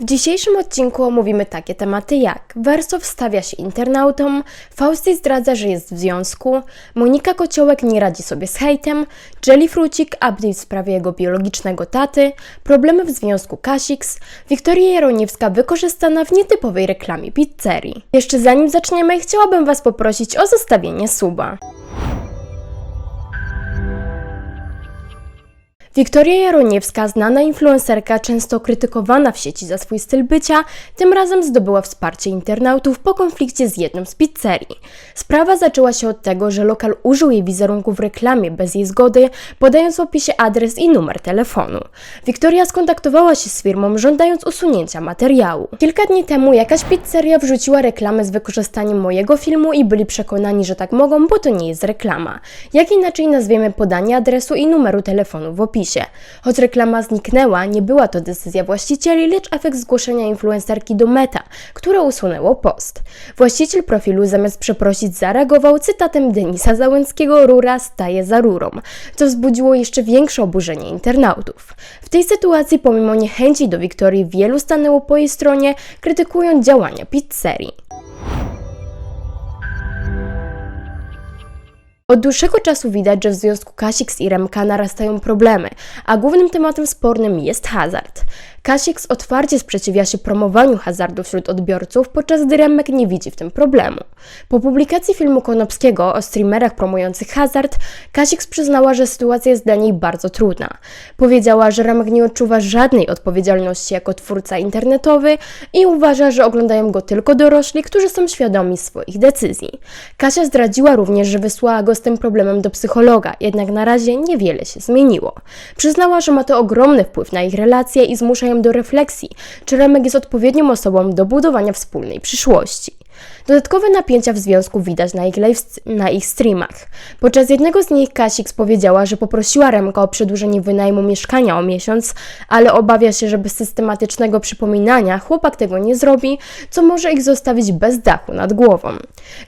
W dzisiejszym odcinku omówimy takie tematy jak Wersow stawia się internautom, Fausty zdradza, że jest w związku, Monika Kociołek nie radzi sobie z hejtem, Jelly Frucik update w sprawie jego biologicznego taty, problemy w związku Kasix, Wiktoria Jaroniewska wykorzystana w nietypowej reklamie pizzerii. Jeszcze zanim zaczniemy, chciałabym Was poprosić o zostawienie suba. Wiktoria Jaroniewska, znana influencerka, często krytykowana w sieci za swój styl bycia, tym razem zdobyła wsparcie internautów po konflikcie z jedną z pizzerii. Sprawa zaczęła się od tego, że lokal użył jej wizerunku w reklamie bez jej zgody, podając w opisie adres i numer telefonu. Wiktoria skontaktowała się z firmą, żądając usunięcia materiału. Kilka dni temu jakaś pizzeria wrzuciła reklamę z wykorzystaniem mojego filmu i byli przekonani, że tak mogą, bo to nie jest reklama. Jak inaczej nazwiemy podanie adresu i numeru telefonu w opisie. Choć reklama zniknęła, nie była to decyzja właścicieli, lecz efekt zgłoszenia influencerki do Meta, które usunęło post. Właściciel profilu zamiast przeprosić zareagował cytatem Denisa Załęckiego Rura staje za rurą, co wzbudziło jeszcze większe oburzenie internautów. W tej sytuacji pomimo niechęci do Wiktorii wielu stanęło po jej stronie, krytykując działania pizzerii. Od dłuższego czasu widać, że w związku Kasix i Remka narastają problemy, a głównym tematem spornym jest hazard. Kasix otwarcie sprzeciwia się promowaniu hazardu wśród odbiorców, podczas gdy Remek nie widzi w tym problemu. Po publikacji filmu Konopskiego o streamerach promujących hazard, Kasix przyznała, że sytuacja jest dla niej bardzo trudna. Powiedziała, że Remek nie odczuwa żadnej odpowiedzialności jako twórca internetowy i uważa, że oglądają go tylko dorośli, którzy są świadomi swoich decyzji. Kasia zdradziła również, że wysłała go z tym problemem do psychologa, jednak na razie niewiele się zmieniło. Przyznała, że ma to ogromny wpływ na ich relacje i zmusza ją do refleksji, czy Remek jest odpowiednią osobą do budowania wspólnej przyszłości. Dodatkowe napięcia w związku widać na ich, live, na ich streamach. Podczas jednego z nich Kasix powiedziała, że poprosiła Remka o przedłużenie wynajmu mieszkania o miesiąc, ale obawia się, że bez systematycznego przypominania chłopak tego nie zrobi, co może ich zostawić bez dachu nad głową.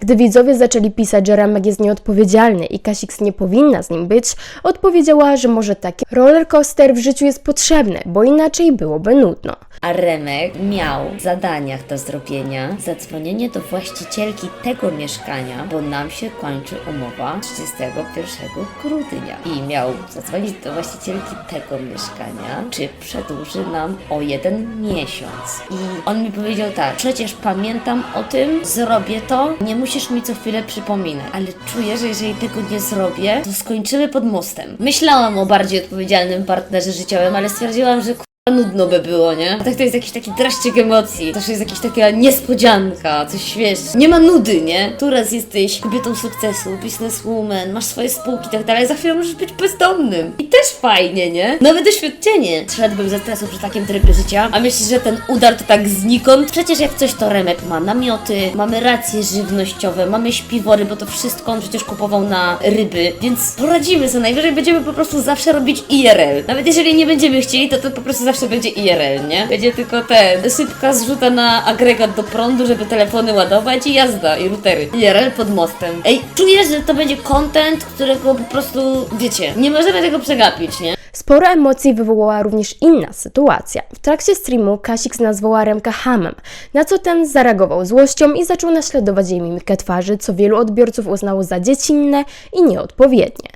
Gdy widzowie zaczęli pisać, że Remek jest nieodpowiedzialny i Kasix nie powinna z nim być, odpowiedziała, że może taki rollercoaster w życiu jest potrzebny, bo inaczej byłoby nudno. A Remek miał w zadaniach do zrobienia zadzwonienie do właścicielki tego mieszkania, bo nam się kończy umowa 31 grudnia. I miał zadzwonić do właścicielki tego mieszkania, czy przedłuży nam o jeden miesiąc. I on mi powiedział tak, przecież pamiętam o tym, zrobię to, nie musisz mi co chwilę przypominać. Ale czuję, że jeżeli tego nie zrobię, to skończymy pod mostem. Myślałam o bardziej odpowiedzialnym partnerze życiowym, ale stwierdziłam, że nudno by było, nie? A tak to jest jakiś taki dreszczyk emocji, też jest jakaś taka niespodzianka, coś wiesz, nie ma nudy, nie? Tu raz jesteś kobietą sukcesu, businesswoman, masz swoje spółki i tak dalej, za chwilę możesz być bezdomnym. I też fajnie, nie? Nowe doświadczenie. Szedłbym ze stresu przy takim trybie życia, a myślisz, że ten udar to tak znikąd? Przecież jak coś to Remek ma namioty, mamy racje żywnościowe, mamy śpiwory, bo to wszystko on przecież kupował na ryby, więc poradzimy sobie, najwyżej będziemy po prostu zawsze robić IRL. Nawet jeżeli nie będziemy chcieli, to to po prostu zawsze będzie IRL, nie? Będzie tylko ten, sypka zrzuta na agregat do prądu, żeby telefony ładować i jazda, i routery. IRL pod mostem. Ej, czujesz, że to będzie content, którego po prostu, wiecie, nie możemy tego przegapić, nie? Sporo emocji wywołała również inna sytuacja. W trakcie streamu Kasix nazwała Remka hamem, na co ten zareagował złością i zaczął naśladować jej mimikę twarzy, co wielu odbiorców uznało za dziecinne i nieodpowiednie.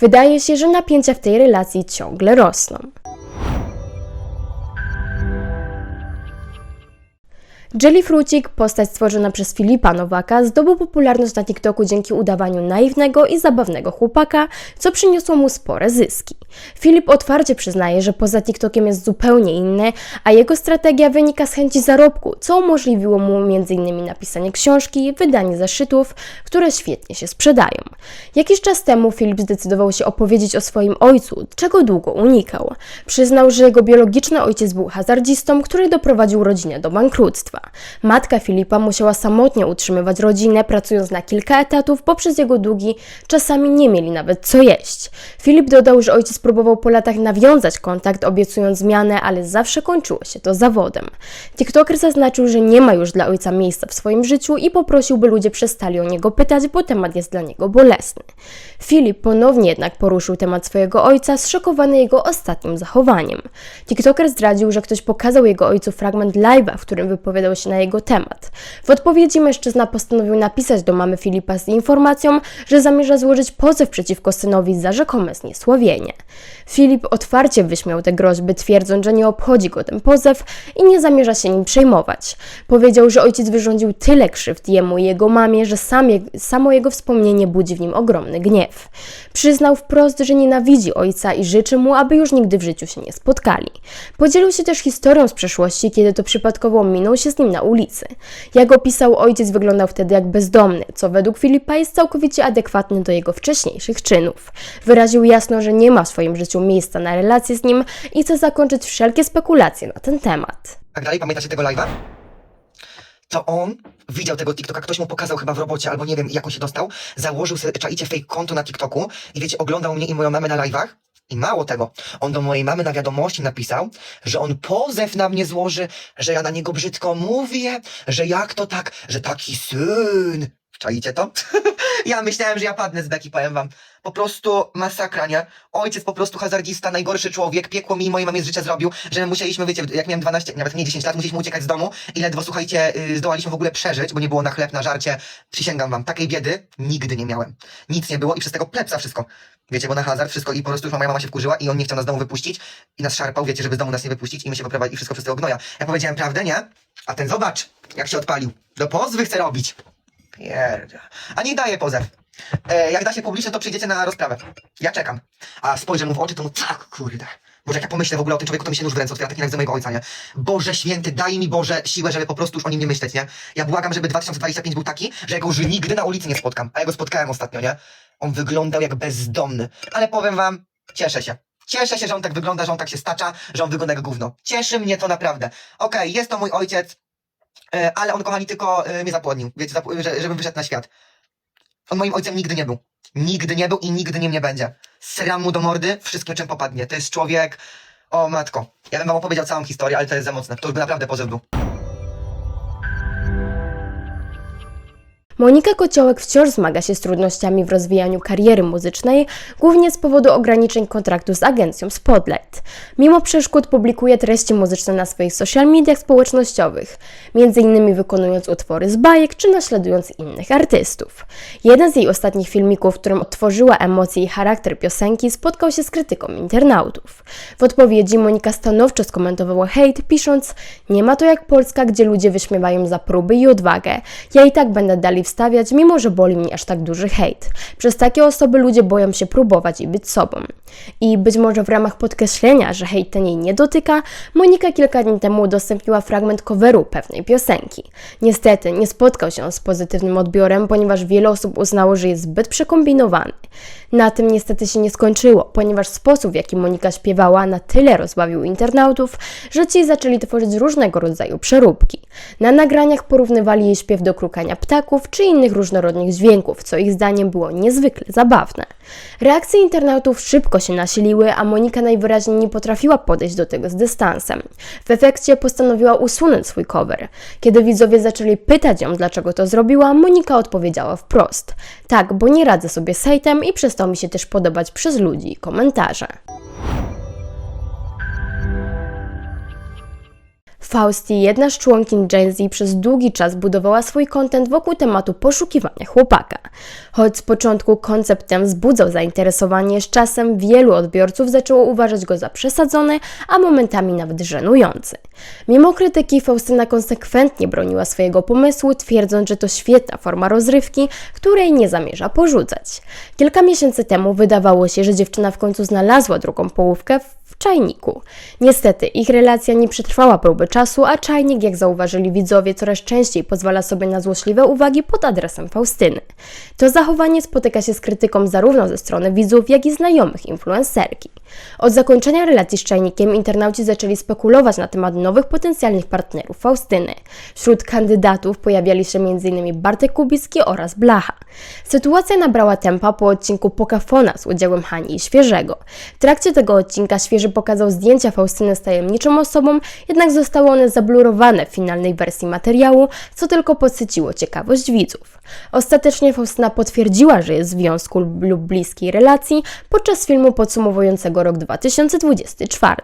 Wydaje się, że napięcia w tej relacji ciągle rosną. Jelly Frucik, postać stworzona przez Filipa Nowaka, zdobył popularność na TikToku dzięki udawaniu naiwnego i zabawnego chłopaka, co przyniosło mu spore zyski. Filip otwarcie przyznaje, że poza TikTokiem jest zupełnie inny, a jego strategia wynika z chęci zarobku, co umożliwiło mu m.in. napisanie książki, wydanie zeszytów, które świetnie się sprzedają. Jakiś czas temu Filip zdecydował się opowiedzieć o swoim ojcu, czego długo unikał. Przyznał, że jego biologiczny ojciec był hazardzistą, który doprowadził rodzinę do bankructwa. Matka Filipa musiała samotnie utrzymywać rodzinę, pracując na kilka etatów, poprzez jego długi czasami nie mieli nawet co jeść. Filip dodał, że ojciec próbował po latach nawiązać kontakt, obiecując zmianę, ale zawsze kończyło się to zawodem. TikToker zaznaczył, że nie ma już dla ojca miejsca w swoim życiu i poprosił, by ludzie przestali o niego pytać, bo temat jest dla niego bolesny. Filip ponownie jednak poruszył temat swojego ojca, zszokowany jego ostatnim zachowaniem. TikToker zdradził, że ktoś pokazał jego ojcu fragment live'a, w którym wypowiadał się na jego temat. W odpowiedzi mężczyzna postanowił napisać do mamy Filipa z informacją, że zamierza złożyć pozew przeciwko synowi za rzekome zniesławienie. Filip otwarcie wyśmiał te groźby, twierdząc, że nie obchodzi go ten pozew i nie zamierza się nim przejmować. Powiedział, że ojciec wyrządził tyle krzywd jemu i jego mamie, że sam je, samo jego wspomnienie budzi w nim ogromny gniew. Przyznał wprost, że nienawidzi ojca i życzy mu, aby już nigdy w życiu się nie spotkali. Podzielił się też historią z przeszłości, kiedy to przypadkowo minął się z nim na ulicy. Jak opisał, ojciec wyglądał wtedy jak bezdomny, co według Filipa jest całkowicie adekwatne do jego wcześniejszych czynów. Wyraził jasno, że nie ma w swoim życiu miejsca na relacje z nim i chce zakończyć wszelkie spekulacje na ten temat. tak dalej. Pamiętacie tego live'a? To on widział tego TikToka, ktoś mu pokazał chyba w robocie, albo nie wiem jak on się dostał, założył sobie, czaicie, fake konto na TikToku i wiecie, oglądał mnie i moją mamę na live'ach. I mało tego, on do mojej mamy na wiadomości napisał, że on pozew na mnie złoży, że ja na niego brzydko mówię, że jak to tak, że taki syn. Czaicie to? ja myślałem, że ja padnę z beki, powiem wam. Po prostu masakra, nie? Ojciec po prostu hazardzista, najgorszy człowiek, piekło mi i mojej mamie z życia zrobił, że musieliśmy, wiecie, jak miałem 12, nawet nie 10 lat, musieliśmy uciekać z domu i ledwo, słuchajcie, yy, zdołaliśmy w ogóle przeżyć, bo nie było na chleb, na żarcie. Przysięgam wam, takiej biedy nigdy nie miałem. Nic nie było i przez tego plepsa wszystko. Wiecie, bo na hazard wszystko i po prostu już moja mama się wkurzyła i on nie chciał nas z domu wypuścić i nas szarpał, wiecie, żeby z domu nas nie wypuścić i my się poprawiali i wszystko przez tego gnoja. Ja powiedziałem prawdę, nie? A ten zobacz, jak się odpalił. Do pozwy chce robić. Pierdzia. A nie daje pozew. E, jak da się publicznie, to przyjdziecie na rozprawę. Ja czekam. A spojrzę mu w oczy, to mu tak, kurde. Boże, jak ja pomyślę w ogóle o tym człowieku, to mi się nóż w ręce otwiera, tak jak za mojego ojca, nie? Boże święty, daj mi Boże siłę, żeby po prostu już o nim nie myśleć, nie? Ja błagam, żeby 2025 był taki, że ja go już nigdy na ulicy nie spotkam. A ja go spotkałem ostatnio, nie? On wyglądał jak bezdomny. Ale powiem wam, cieszę się. Cieszę się, że on tak wygląda, że on tak się stacza, że on wygląda jak gówno. Cieszy mnie to naprawdę. Okej, jest to mój ojciec, ale on, kochani, tylko e, mnie zapłodnił, wiecie, że, żebym wyszedł na świat. On moim ojcem nigdy nie był. Nigdy nie był i nigdy nim nie będzie. Sram mu do mordy wszystkim, czym popadnie. To jest człowiek... O matko. Ja bym wam opowiedział całą historię, ale to jest za mocne. To już by naprawdę pozew był. Monika Kociołek wciąż zmaga się z trudnościami w rozwijaniu kariery muzycznej, głównie z powodu ograniczeń kontraktu z agencją Spotlight. Mimo przeszkód publikuje treści muzyczne na swoich social mediach społecznościowych, m.in. wykonując utwory z bajek czy naśladując innych artystów. Jeden z jej ostatnich filmików, w którym odtworzyła emocje i charakter piosenki, spotkał się z krytyką internautów. W odpowiedzi Monika stanowczo skomentowała hejt, pisząc: Nie ma to jak Polska, gdzie ludzie wyśmiewają za próby i odwagę. Ja i tak będę dalej wstawiać, mimo że boli mnie aż tak duży hejt. Przez takie osoby ludzie boją się próbować i być sobą. I być może w ramach podkreślenia, że hejt ten jej nie dotyka, Monika kilka dni temu udostępniła fragment coveru pewnej piosenki. Niestety nie spotkał się on z pozytywnym odbiorem, ponieważ wiele osób uznało, że jest zbyt przekombinowany. Na tym niestety się nie skończyło, ponieważ sposób, w jaki Monika śpiewała, na tyle rozbawił internautów, że ci zaczęli tworzyć różnego rodzaju przeróbki. Na nagraniach porównywali jej śpiew do krukania ptaków czy innych różnorodnych dźwięków, co ich zdaniem było niezwykle zabawne. Reakcje internautów szybko się nasiliły, a Monika najwyraźniej nie potrafiła podejść do tego z dystansem. W efekcie postanowiła usunąć swój cover. Kiedy widzowie zaczęli pytać ją, dlaczego to zrobiła, Monika odpowiedziała wprost: Tak, bo nie radzę sobie z hejtem i przestał mi się też podobać przez ludzi komentarze. Fausti, jedna z członkiń Gen Z, przez długi czas budowała swój content wokół tematu poszukiwania chłopaka. Choć z początku koncept ten wzbudzał zainteresowanie, z czasem wielu odbiorców zaczęło uważać go za przesadzony, a momentami nawet żenujący. Mimo krytyki, Faustyna konsekwentnie broniła swojego pomysłu, twierdząc, że to świetna forma rozrywki, której nie zamierza porzucać. Kilka miesięcy temu wydawało się, że dziewczyna w końcu znalazła drugą połówkę, czajniku. Niestety, ich relacja nie przetrwała próby czasu, a czajnik, jak zauważyli widzowie, coraz częściej pozwala sobie na złośliwe uwagi pod adresem Faustyny. To zachowanie spotyka się z krytyką zarówno ze strony widzów, jak i znajomych influencerki. Od zakończenia relacji z czajnikiem internauci zaczęli spekulować na temat nowych potencjalnych partnerów Faustyny. Wśród kandydatów pojawiali się m.in. Bartek Kubicki oraz Blacha. Sytuacja nabrała tempa po odcinku Pokafona z udziałem Hani i Świeżego. W trakcie tego odcinka Świeży pokazał zdjęcia Faustyny z tajemniczą osobą, jednak zostały one zablurowane w finalnej wersji materiału, co tylko podsyciło ciekawość widzów. Ostatecznie Faustyna potwierdziła, że jest w związku lub bliskiej relacji podczas filmu podsumowującego rok 2024.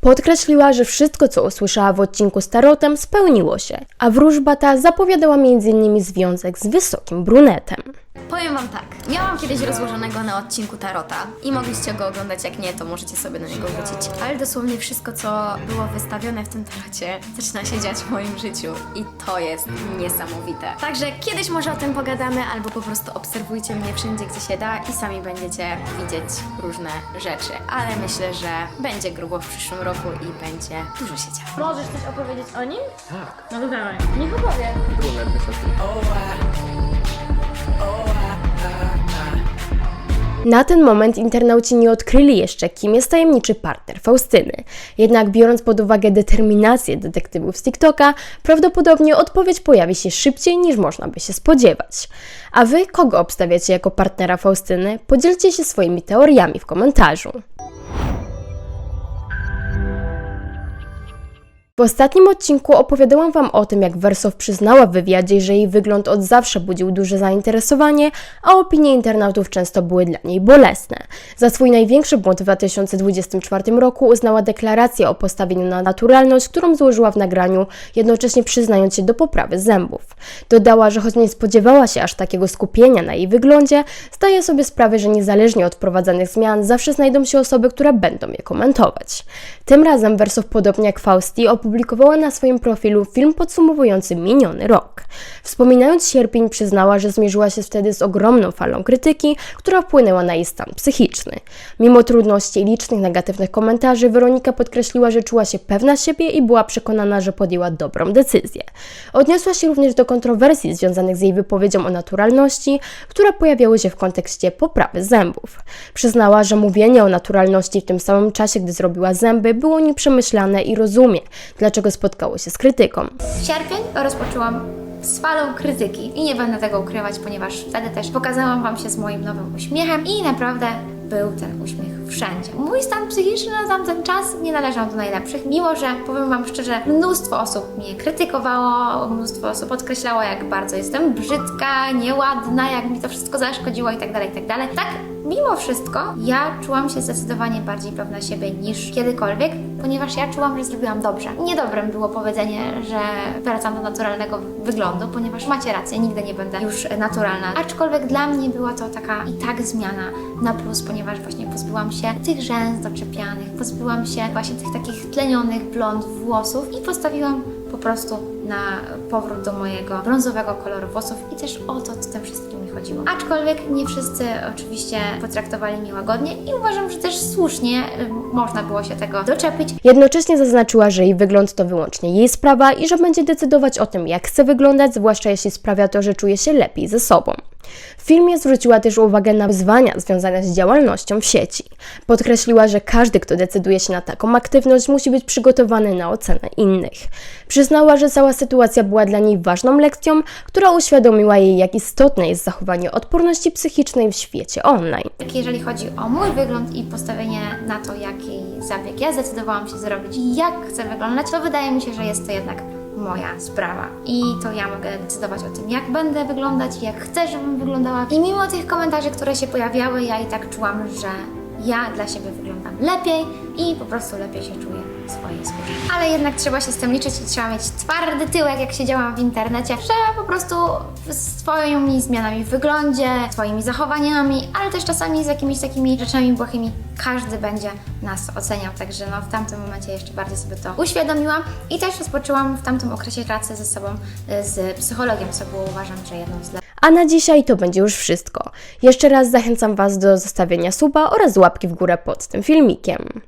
Podkreśliła, że wszystko, co usłyszała w odcinku z Tarotem, spełniło się, a wróżba ta zapowiadała m.in. związek z wysokim brunetem. Powiem wam tak, miałam kiedyś rozłożonego na odcinku Tarota i mogliście go oglądać, jak nie, to możecie sobie na niego wrócić. Ale dosłownie wszystko, co było wystawione w tym tarocie, zaczyna się dziać w moim życiu i to jest niesamowite. Także kiedyś może o tym pogadamy, albo po prostu obserwujcie mnie wszędzie, gdzie się da i sami będziecie widzieć różne rzeczy. Ale myślę, że będzie grubo w przyszłym roku i będzie dużo się działo. Możesz coś opowiedzieć o nim? Tak. No to dawaj. Niech opowie. Na ten moment internauci nie odkryli jeszcze, kim jest tajemniczy partner Faustyny. Jednak biorąc pod uwagę determinację detektywów z TikToka, prawdopodobnie odpowiedź pojawi się szybciej niż można by się spodziewać. A wy kogo obstawiacie jako partnera Faustyny? Podzielcie się swoimi teoriami w komentarzu. W ostatnim odcinku opowiadałam Wam o tym, jak Wersow przyznała w wywiadzie, że jej wygląd od zawsze budził duże zainteresowanie, a opinie internautów często były dla niej bolesne. Za swój największy błąd w 2024 roku uznała deklarację o postawieniu na naturalność, którą złożyła w nagraniu, jednocześnie przyznając się do poprawy zębów. Dodała, że choć nie spodziewała się aż takiego skupienia na jej wyglądzie, zdaje sobie sprawę, że niezależnie od wprowadzanych zmian zawsze znajdą się osoby, które będą je komentować. Tym razem Wersow, podobnie jak Fausti, opublikowała na swoim profilu film podsumowujący miniony rok. Wspominając sierpień, przyznała, że zmierzyła się wtedy z ogromną falą krytyki, która wpłynęła na jej stan psychiczny. Mimo trudności i licznych negatywnych komentarzy, Weronika podkreśliła, że czuła się pewna siebie i była przekonana, że podjęła dobrą decyzję. Odniosła się również do kontrowersji związanych z jej wypowiedzią o naturalności, które pojawiały się w kontekście poprawy zębów. Przyznała, że mówienie o naturalności w tym samym czasie, gdy zrobiła zęby, było nieprzemyślane i rozumie, dlaczego spotkało się z krytyką. Sierpień rozpoczęłam z falą krytyki i nie będę tego ukrywać, ponieważ wtedy też pokazałam Wam się z moim nowym uśmiechem i naprawdę był ten uśmiech wszędzie. Mój stan psychiczny na tamten czas nie należał do najlepszych, mimo że powiem Wam szczerze, mnóstwo osób mnie krytykowało, mnóstwo osób podkreślało, jak bardzo jestem brzydka, nieładna, jak mi to wszystko zaszkodziło i tak dalej, i tak. Tak, mimo wszystko, ja czułam się zdecydowanie bardziej pewna siebie niż kiedykolwiek, ponieważ ja czułam, że zrobiłam dobrze. Niedobrym było powiedzenie, że wracam do naturalnego wyglądu, ponieważ macie rację, nigdy nie będę już naturalna. Aczkolwiek dla mnie była to taka i tak zmiana na plus, ponieważ właśnie pozbyłam się tych rzęs doczepianych, pozbyłam się właśnie tych takich tlenionych blond włosów i postawiłam po prostu na powrót do mojego brązowego koloru włosów i też o to w tym wszystkim mi chodziło. Aczkolwiek nie wszyscy oczywiście potraktowali mnie łagodnie i uważam, że też słusznie można było się tego doczepić. Jednocześnie zaznaczyła, że jej wygląd to wyłącznie jej sprawa i że będzie decydować o tym, jak chce wyglądać, zwłaszcza jeśli sprawia to, że czuje się lepiej ze sobą. W filmie zwróciła też uwagę na wyzwania związane z działalnością w sieci. Podkreśliła, że każdy, kto decyduje się na taką aktywność, musi być przygotowany na ocenę innych. Przyznała, że cała sytuacja była dla niej ważną lekcją, która uświadomiła jej, jak istotne jest zachowanie odporności psychicznej w świecie online. Tak, Jeżeli chodzi o mój wygląd i postawienie na to, jaki zabieg ja zdecydowałam się zrobić i jak chcę wyglądać, to wydaje mi się, że jest to jednak moja sprawa. I to ja mogę decydować o tym, jak będę wyglądać, jak chcę, żebym wyglądała. I mimo tych komentarzy, które się pojawiały, ja i tak czułam, że ja dla siebie wyglądam lepiej i po prostu lepiej się czuję swojej skórze. Ale jednak trzeba się z tym liczyć i trzeba mieć twardy tyłek, jak siedziałam w internecie, że po prostu swoimi zmianami w wyglądzie, swoimi zachowaniami, ale też czasami z jakimiś takimi rzeczami błahymi każdy będzie nas oceniał, także no w tamtym momencie jeszcze bardziej sobie to uświadomiłam i też rozpoczęłam w tamtym okresie pracę ze sobą, y, z psychologiem, co było uważam, że jedną z lepszych. A na dzisiaj to będzie już wszystko. Jeszcze raz zachęcam Was do zostawienia suba oraz łapki w górę pod tym filmikiem.